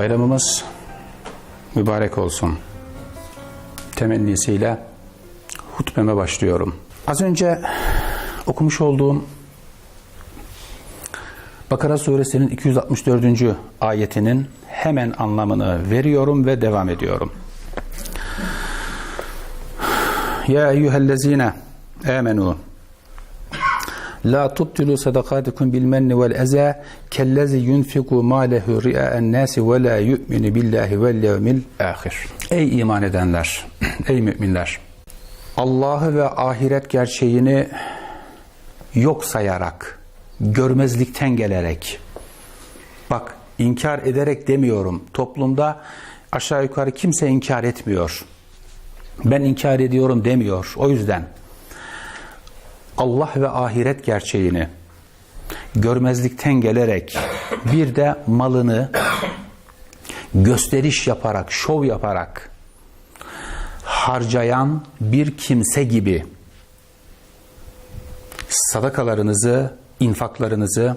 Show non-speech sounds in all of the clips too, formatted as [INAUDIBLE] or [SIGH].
Bayramımız mübarek olsun. Temennisiyle hutbeme başlıyorum. Az önce okumuş olduğum Bakara suresinin 264. ayetinin hemen anlamını veriyorum ve devam ediyorum. Ya eyyühellezine amenu La tubtilu sadakatikum bil menni vel eza kellezi yunfiku malehu ri'a'en nasi ve la yu'minu billahi vel yevmil ahir. Ey iman edenler, [CLEARS THROAT] ey müminler. Allah'ı ve ahiret gerçeğini yok sayarak, görmezlikten gelerek, bak inkar ederek demiyorum. Toplumda aşağı yukarı kimse inkar etmiyor. Ben inkar ediyorum demiyor. O yüzden Allah ve ahiret gerçeğini görmezlikten gelerek bir de malını gösteriş yaparak, şov yaparak harcayan bir kimse gibi sadakalarınızı, infaklarınızı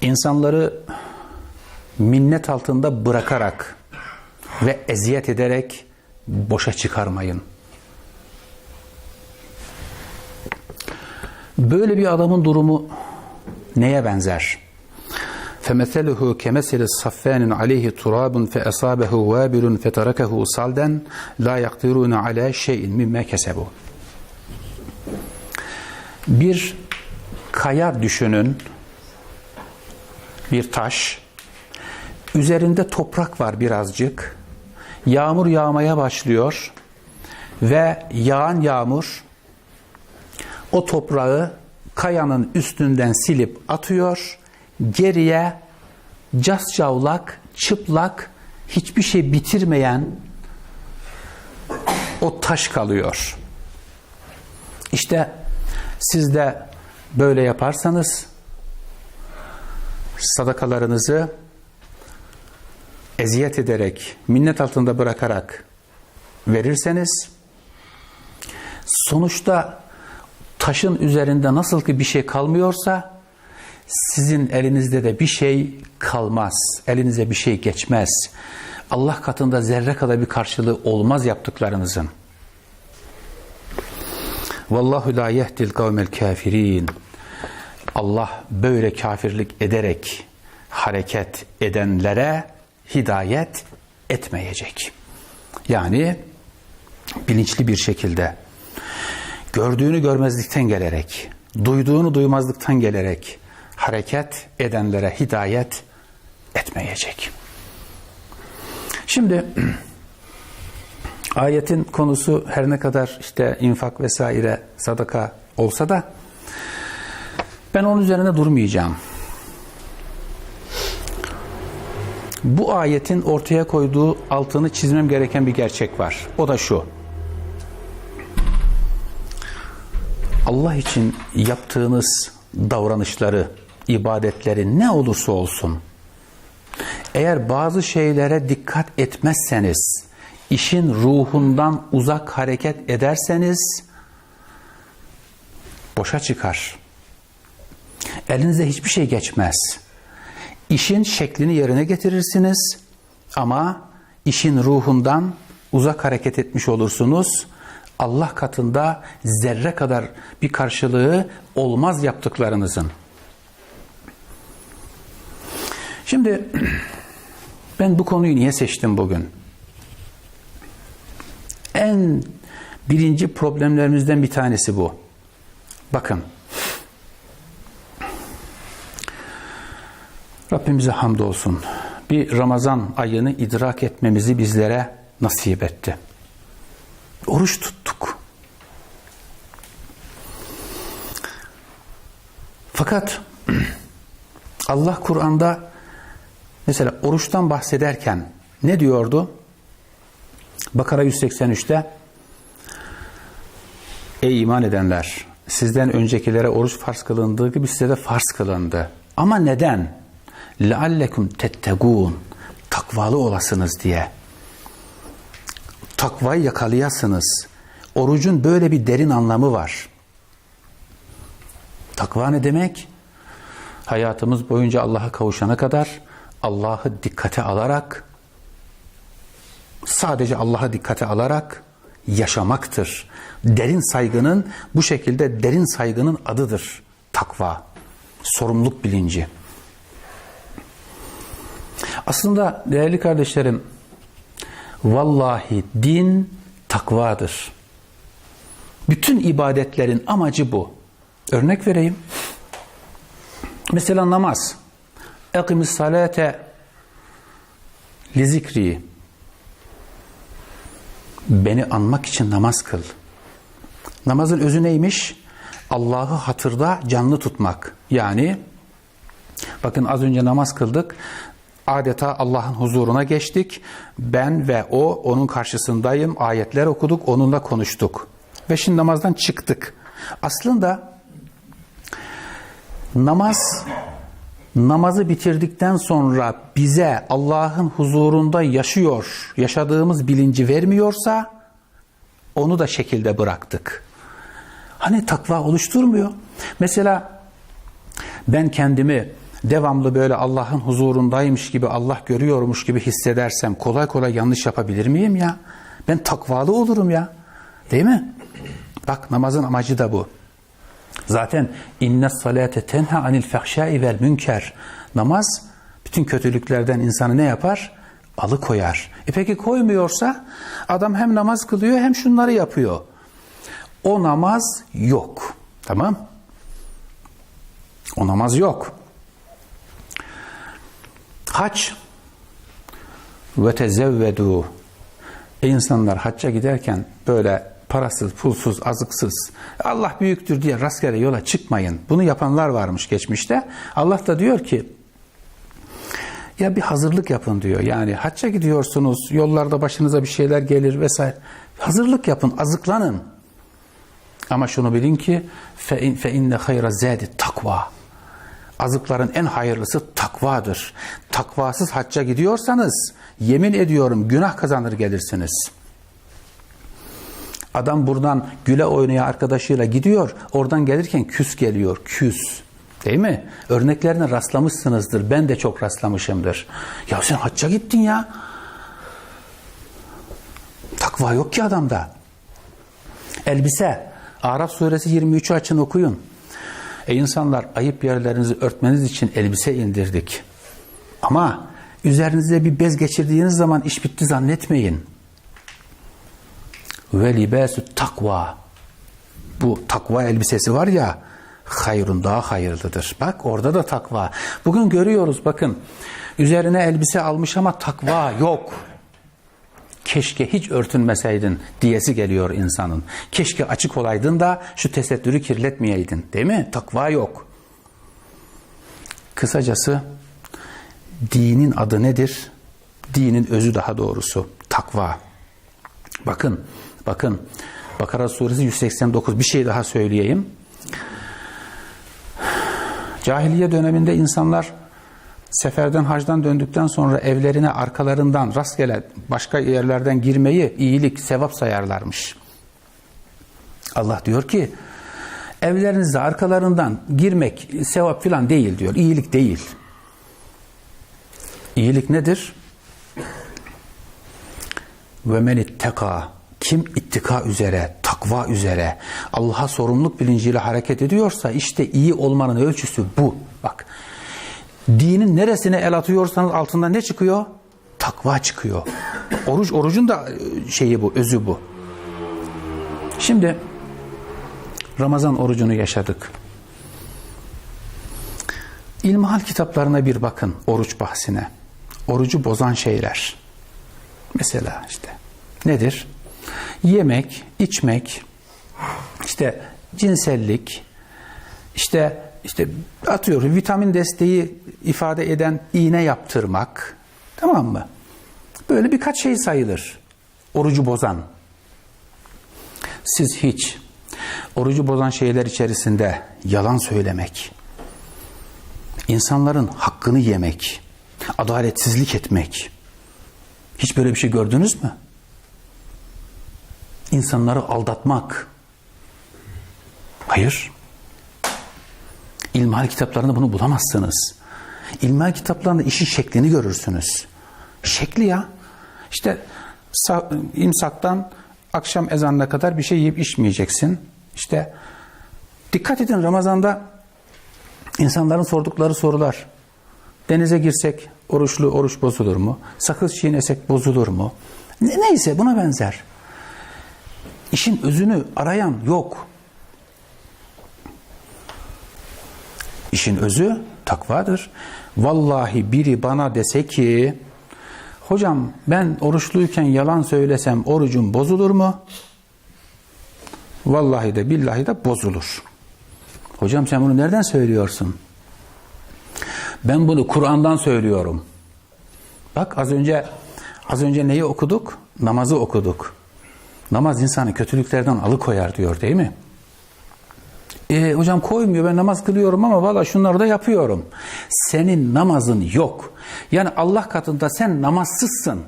insanları minnet altında bırakarak ve eziyet ederek boşa çıkarmayın. Böyle bir adamın durumu neye benzer? فَمَثَلُهُ كَمَثَلِ صَفَّانٍ عَلَيْهِ تُرَابٌ فَأَصَابَهُ وَابِلٌ فَتَرَكَهُ صَلْدًا لَا يَقْدِرُونَ عَلَى شَيْءٍ مِمَّا كَسَبُوا Bir kaya düşünün, bir taş, üzerinde toprak var birazcık, yağmur yağmaya başlıyor ve yağan yağmur o toprağı kayanın üstünden silip atıyor. Geriye cascavlak, çıplak, hiçbir şey bitirmeyen o taş kalıyor. İşte siz de böyle yaparsanız sadakalarınızı eziyet ederek, minnet altında bırakarak verirseniz sonuçta taşın üzerinde nasıl ki bir şey kalmıyorsa sizin elinizde de bir şey kalmaz. Elinize bir şey geçmez. Allah katında zerre kadar bir karşılığı olmaz yaptıklarınızın. Vallahu la yehdil kavmel kafirin. Allah böyle kafirlik ederek hareket edenlere hidayet etmeyecek. Yani bilinçli bir şekilde gördüğünü görmezlikten gelerek, duyduğunu duymazlıktan gelerek hareket edenlere hidayet etmeyecek. Şimdi [CLEARS THROAT] ayetin konusu her ne kadar işte infak vesaire sadaka olsa da ben onun üzerine durmayacağım. Bu ayetin ortaya koyduğu altını çizmem gereken bir gerçek var. O da şu. Allah için yaptığınız davranışları, ibadetleri ne olursa olsun eğer bazı şeylere dikkat etmezseniz, işin ruhundan uzak hareket ederseniz boşa çıkar. Elinize hiçbir şey geçmez. İşin şeklini yerine getirirsiniz ama işin ruhundan uzak hareket etmiş olursunuz. Allah katında zerre kadar bir karşılığı olmaz yaptıklarınızın. Şimdi [CLEARS THROAT] ben bu konuyu niye seçtim bugün? En birinci problemlerimizden bir tanesi bu. Bakın. Rabbimize hamdolsun. Bir Ramazan ayını idrak etmemizi bizlere nasip etti. Oruç tuttuk. Fakat Allah Kur'an'da mesela oruçtan bahsederken ne diyordu? Bakara 183'te Ey iman edenler! Sizden öncekilere oruç farz kılındığı gibi size de farz kılındı. Ama neden? لَعَلَّكُمْ تَتَّقُونَ Takvalı olasınız diye takvayı yakalayasınız. Orucun böyle bir derin anlamı var. Takva ne demek? hayatımız boyunca Allah'a kavuşana kadar Allah'ı dikkate alarak sadece Allah'a dikkate alarak yaşamaktır. Derin saygının bu şekilde derin saygının adıdır takva. Sorumluluk bilinci. Aslında değerli kardeşlerim vallahi din takvadır. Bütün ibadetlerin amacı bu. Örnek vereyim. Mesela namaz. Ekimis salate li zikri. Beni anmak için namaz kıl. Namazın özü neymiş? Allah'ı hatırda canlı tutmak. Yani bakın az önce namaz kıldık. Adeta Allah'ın huzuruna geçtik. Ben ve o onun karşısındayım. Ayetler okuduk, onunla konuştuk. Ve şimdi namazdan çıktık. Aslında namaz namazı bitirdikten sonra bize Allah'ın huzurunda yaşıyor, yaşadığımız bilinci vermiyorsa onu da şekilde bıraktık. Hani takva oluşturmuyor. Mesela ben kendimi devamlı böyle Allah'ın huzurundaymış gibi, Allah görüyormuş gibi hissedersem kolay kolay yanlış yapabilir miyim ya? Ben takvalı olurum ya. Değil mi? Bak namazın amacı da bu. Zaten inne salate tenha anil fahşai vel münker. Namaz bütün kötülüklerden insanı ne yapar? Alıkoyar. E peki koymuyorsa adam hem namaz kılıyor hem şunları yapıyor. O namaz yok. Tamam? O namaz yok. Hac ve tezevvedu. E insanlar hacca giderken böyle parasız, pulsuz, azıksız, Allah büyüktür diye rastgele yola çıkmayın. Bunu yapanlar varmış geçmişte. Allah da diyor ki, ya bir hazırlık yapın diyor. Yani hacca gidiyorsunuz, yollarda başınıza bir şeyler gelir vesaire. Hazırlık yapın, azıklanın. Ama şunu bilin ki, fe inne hayra zâdi takva. Azıkların en hayırlısı takvadır. Takvasız hacca gidiyorsanız, yemin ediyorum günah kazanır gelirsiniz.'' Adam buradan güle oynaya arkadaşıyla gidiyor. Oradan gelirken küs geliyor. Küs. Değil mi? Örneklerine rastlamışsınızdır. Ben de çok rastlamışımdır. Ya sen hacca gittin ya. Takva yok ki adamda. Elbise. Araf suresi 23'ü açın okuyun. Ey insanlar ayıp yerlerinizi örtmeniz için elbise indirdik. Ama üzerinize bir bez geçirdiğiniz zaman iş bitti zannetmeyin ve libasü takva. Bu takva elbisesi var ya hayrun daha hayırlıdır. Bak orada da takva. Bugün görüyoruz bakın. Üzerine elbise almış ama takva yok. Keşke hiç örtünmeseydin diyesi geliyor insanın. Keşke açık olaydın da şu tesettürü kirletmeyeydin. Değil mi? Takva yok. Kısacası dinin adı nedir? Dinin özü daha doğrusu takva. Bakın Bakın Bakara suresi 189 bir şey daha söyleyeyim. Cahiliye döneminde insanlar seferden hacdan döndükten sonra evlerine arkalarından rastgele başka yerlerden girmeyi iyilik, sevap sayarlarmış. Allah diyor ki evlerinize arkalarından girmek sevap filan değil diyor. İyilik değil. İyilik nedir? Ve men itteka kim ittika üzere, takva üzere, Allah'a sorumluluk bilinciyle hareket ediyorsa işte iyi olmanın ölçüsü bu. Bak dinin neresine el atıyorsanız altında ne çıkıyor? Takva çıkıyor. Oruç, orucun da e, şeyi bu, özü bu. Şimdi Ramazan orucunu yaşadık. İlmihal kitaplarına bir bakın oruç bahsine. Orucu bozan şeyler. Mesela işte nedir? Yemek, içmek, işte cinsellik, işte işte atıyorum vitamin desteği ifade eden iğne yaptırmak. Tamam mı? Böyle birkaç şey sayılır. Orucu bozan. Siz hiç orucu bozan şeyler içerisinde yalan söylemek, insanların hakkını yemek, adaletsizlik etmek. Hiç böyle bir şey gördünüz mü? İnsanları aldatmak. Hayır. İlmihal kitaplarında bunu bulamazsınız. İlmihal kitaplarında işin şeklini görürsünüz. Şekli ya. İşte sa- imsaktan akşam ezanına kadar bir şey yiyip içmeyeceksin. İşte dikkat edin Ramazan'da insanların sordukları sorular. Denize girsek oruçlu oruç bozulur mu? Sakız çiğnesek bozulur mu? Ne, neyse buna benzer. İşin özünü arayan yok. İşin özü takvadır. Vallahi biri bana dese ki hocam ben oruçluyken yalan söylesem orucum bozulur mu? Vallahi de billahi de bozulur. Hocam sen bunu nereden söylüyorsun? Ben bunu Kur'an'dan söylüyorum. Bak az önce az önce neyi okuduk? Namazı okuduk. Namaz insanı kötülüklerden alıkoyar diyor değil mi? E, hocam koymuyor ben namaz kılıyorum ama valla şunları da yapıyorum. Senin namazın yok. Yani Allah katında sen namazsızsın.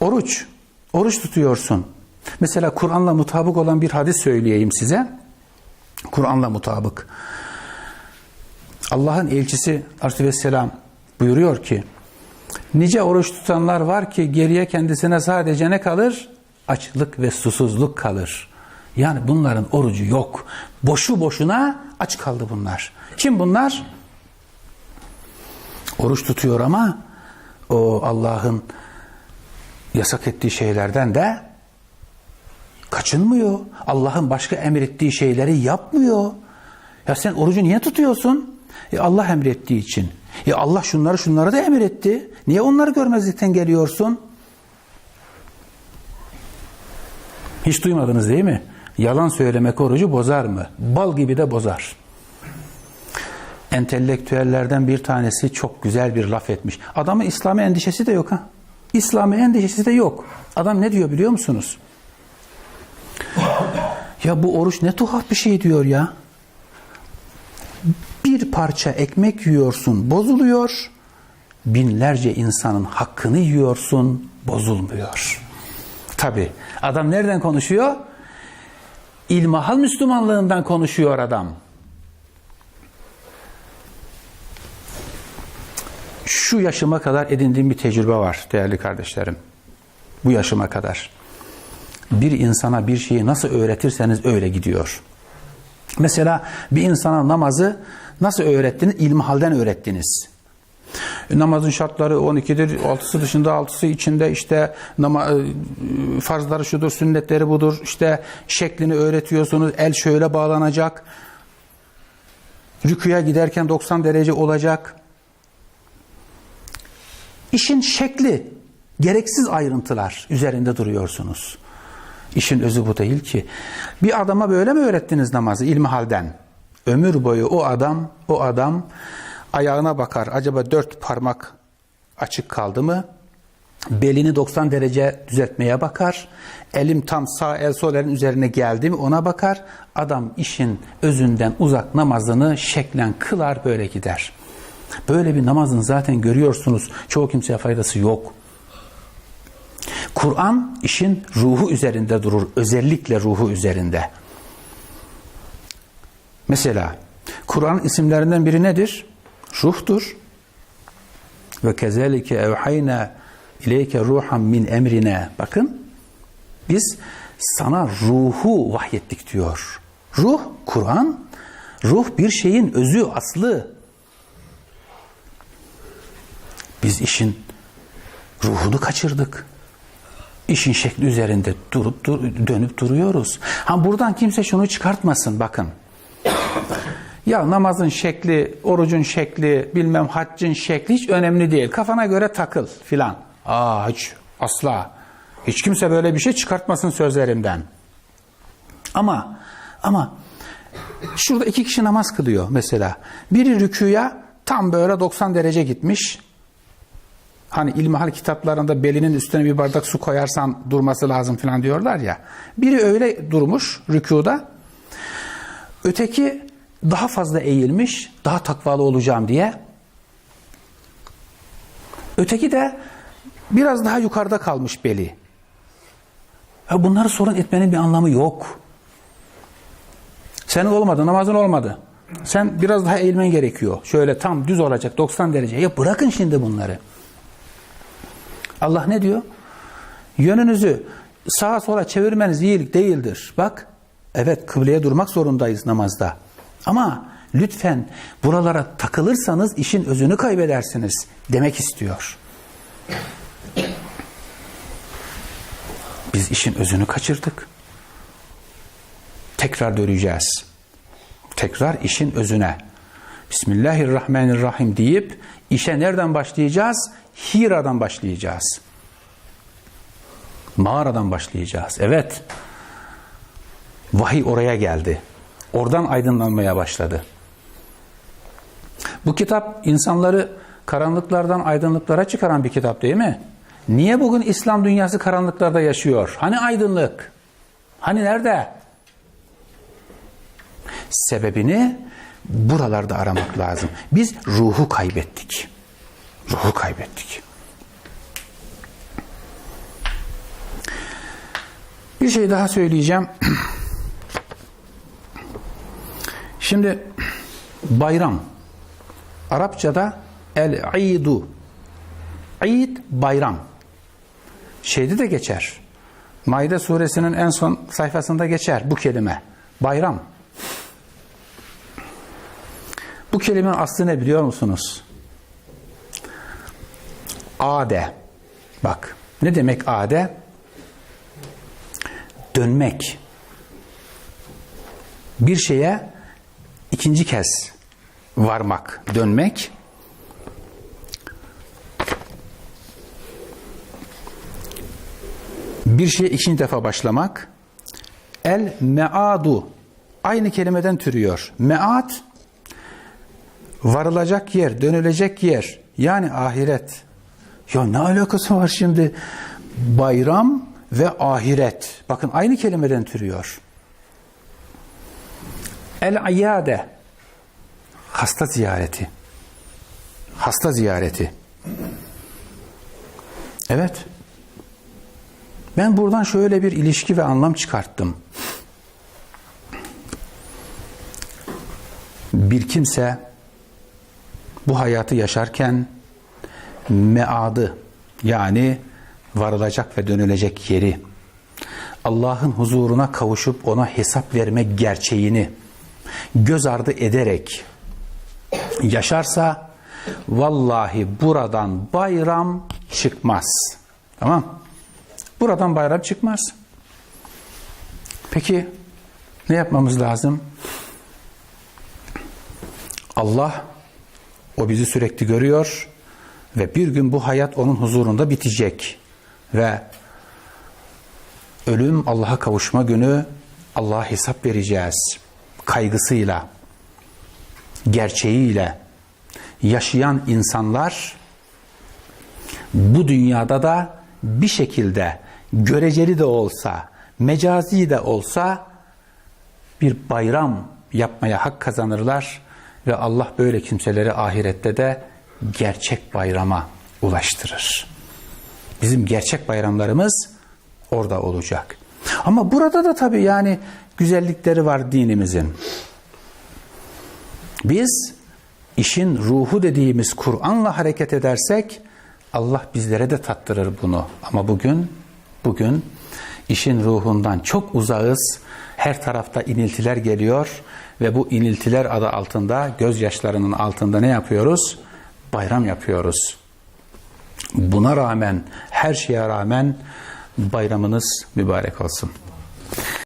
Oruç. Oruç tutuyorsun. Mesela Kur'an'la mutabık olan bir hadis söyleyeyim size. Kur'an'la mutabık. Allah'ın elçisi Aleyhisselam buyuruyor ki Nice oruç tutanlar var ki geriye kendisine sadece ne kalır? Açlık ve susuzluk kalır. Yani bunların orucu yok. Boşu boşuna aç kaldı bunlar. Kim bunlar? Oruç tutuyor ama o Allah'ın yasak ettiği şeylerden de kaçınmıyor. Allah'ın başka emrettiği şeyleri yapmıyor. Ya sen orucu niye tutuyorsun? E Allah emrettiği için. Ya Allah şunları şunları da emretti. Niye onları görmezlikten geliyorsun? Hiç duymadınız değil mi? Yalan söylemek orucu bozar mı? Bal gibi de bozar. Entelektüellerden bir tanesi çok güzel bir laf etmiş. Adamın İslami endişesi de yok ha. İslami endişesi de yok. Adam ne diyor biliyor musunuz? Ya bu oruç ne tuhaf bir şey diyor ya. Bir parça ekmek yiyorsun, bozuluyor. Binlerce insanın hakkını yiyorsun, bozulmuyor. Tabi adam nereden konuşuyor? İlmahal Müslümanlığından konuşuyor adam. Şu yaşıma kadar edindiğim bir tecrübe var değerli kardeşlerim. Bu yaşıma kadar. Bir insana bir şeyi nasıl öğretirseniz öyle gidiyor. Mesela bir insana namazı nasıl öğrettiniz? İlmihalden öğrettiniz. Namazın şartları 12'dir. 6'sı dışında 6'sı içinde işte e, farzları şudur, sünnetleri budur. İşte şeklini öğretiyorsunuz. El şöyle bağlanacak. Rüküye giderken 90 derece olacak. İşin şekli, gereksiz ayrıntılar üzerinde duruyorsunuz. İşin özü bu değil ki. Bir adama böyle mi öğrettiniz namazı ilmihalden? Ömür boyu o adam, o adam ayağına bakar. Acaba dört parmak açık kaldı mı? Belini 90 derece düzeltmeye bakar. Elim tam sağ el sol elin üzerine geldi mi ona bakar. Adam işin özünden uzak namazını şeklen kılar böyle gider. Böyle bir namazın zaten görüyorsunuz çoğu kimseye faydası yok. Kur'an işin ruhu üzerinde durur. Özellikle ruhu üzerinde. Mesela Kur'an isimlerinden biri nedir? Ruhtur. Ve kezelike evhayna ileyke ruhan min emrine. Bakın biz sana ruhu vahyettik diyor. Ruh Kur'an, ruh bir şeyin özü, aslı. Biz işin ruhunu kaçırdık. İşin şekli üzerinde durup dur, dönüp duruyoruz. Ha buradan kimse şunu çıkartmasın bakın. Ya namazın şekli, orucun şekli, bilmem haccın şekli hiç önemli değil. Kafana göre takıl filan. Aa hiç asla. Hiç kimse böyle bir şey çıkartmasın sözlerimden. Ama ama şurada iki kişi namaz kılıyor mesela. Biri rüküya tam böyle 90 derece gitmiş. Hani ilmihal kitaplarında belinin üstüne bir bardak su koyarsan durması lazım falan diyorlar ya. Biri öyle durmuş rükuda. Öteki daha fazla eğilmiş, daha takvalı olacağım diye. Öteki de biraz daha yukarıda kalmış beli. Bunları sorun etmenin bir anlamı yok. Senin olmadı, namazın olmadı. Sen biraz daha eğilmen gerekiyor. Şöyle tam düz olacak 90 derece. Ya bırakın şimdi bunları. Allah ne diyor? Yönünüzü sağa sola çevirmeniz iyilik değildir. Bak evet kıbleye durmak zorundayız namazda. Ama lütfen buralara takılırsanız işin özünü kaybedersiniz demek istiyor. Biz işin özünü kaçırdık. Tekrar döneceğiz. Tekrar işin özüne. Bismillahirrahmanirrahim deyip işe nereden başlayacağız? Hira'dan başlayacağız. Mağaradan başlayacağız. Evet. Vahiy oraya geldi. Oradan aydınlanmaya başladı. Bu kitap insanları karanlıklardan aydınlıklara çıkaran bir kitap değil mi? Niye bugün İslam dünyası karanlıklarda yaşıyor? Hani aydınlık? Hani nerede? Sebebini buralarda aramak lazım. Biz ruhu kaybettik. Ruhu kaybettik. Bir şey daha söyleyeceğim. [CLEARS THROAT] Şimdi bayram Arapçada el-idu İd bayram. Şeyde de geçer. Maide suresinin en son sayfasında geçer bu kelime. Bayram. Bu kelimenin aslı ne biliyor musunuz? Ade. Bak ne demek ade? Dönmek. Bir şeye ikinci kez varmak, dönmek. Bir şeye ikinci defa başlamak. El meadu. Aynı kelimeden türüyor. Meat varılacak yer, dönülecek yer. Yani ahiret. Ya ne alakası var şimdi? Bayram ve ahiret. Bakın aynı kelimeden türüyor. El ayade. Hasta ziyareti. Hasta ziyareti. Evet. Ben buradan şöyle bir ilişki ve anlam çıkarttım. Bir kimse bu hayatı yaşarken meadı yani varılacak ve dönülecek yeri Allah'ın huzuruna kavuşup ona hesap vermek gerçeğini göz ardı ederek yaşarsa vallahi buradan bayram çıkmaz. Tamam? Buradan bayram çıkmaz. Peki ne yapmamız lazım? Allah o bizi sürekli görüyor ve bir gün bu hayat onun huzurunda bitecek ve ölüm Allah'a kavuşma günü Allah'a hesap vereceğiz kaygısıyla gerçeğiyle yaşayan insanlar bu dünyada da bir şekilde göreceli de olsa, mecazi de olsa bir bayram yapmaya hak kazanırlar ve Allah böyle kimseleri ahirette de gerçek bayrama ulaştırır. Bizim gerçek bayramlarımız orada olacak. Ama burada da tabii yani güzellikleri var dinimizin. Biz işin ruhu dediğimiz Kur'an'la hareket edersek Allah bizlere de tattırır bunu. Ama bugün bugün işin ruhundan çok uzağız. Her tarafta iniltiler geliyor ve bu iniltiler adı altında gözyaşlarının altında ne yapıyoruz? Bayram yapıyoruz. Buna rağmen her şeye rağmen bayramınız mübarek olsun.